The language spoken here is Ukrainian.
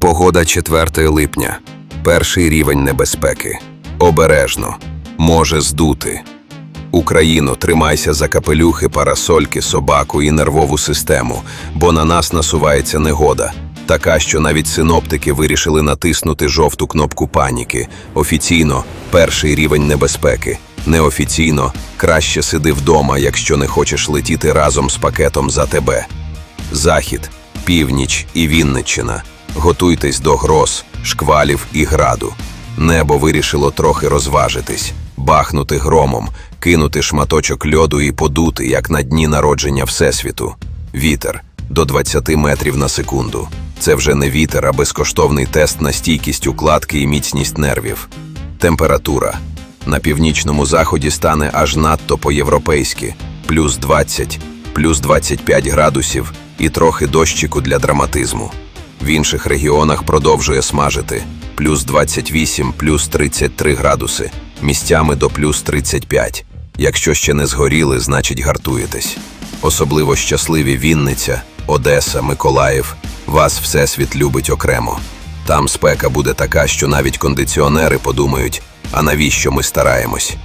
Погода 4 липня. Перший рівень небезпеки. Обережно. Може здути. Україно, тримайся за капелюхи, парасольки, собаку і нервову систему, бо на нас насувається негода. Така, що навіть синоптики вирішили натиснути жовту кнопку паніки. Офіційно перший рівень небезпеки. Неофіційно краще сиди вдома, якщо не хочеш летіти разом з пакетом за тебе. Захід, північ і Вінниччина. Готуйтесь до гроз, шквалів і граду. Небо вирішило трохи розважитись, бахнути громом, кинути шматочок льоду і подути, як на дні народження Всесвіту. Вітер до 20 метрів на секунду. Це вже не вітер, а безкоштовний тест на стійкість укладки і міцність нервів. Температура на північному заході стане аж надто по-європейськи плюс 20, плюс 25 градусів і трохи дощику для драматизму. В інших регіонах продовжує смажити плюс 28, плюс 33 градуси, місцями до плюс 35. Якщо ще не згоріли, значить гартуєтесь. Особливо щасливі Вінниця, Одеса, Миколаїв. Вас Всесвіт любить окремо. Там спека буде така, що навіть кондиціонери подумають, а навіщо ми стараємось?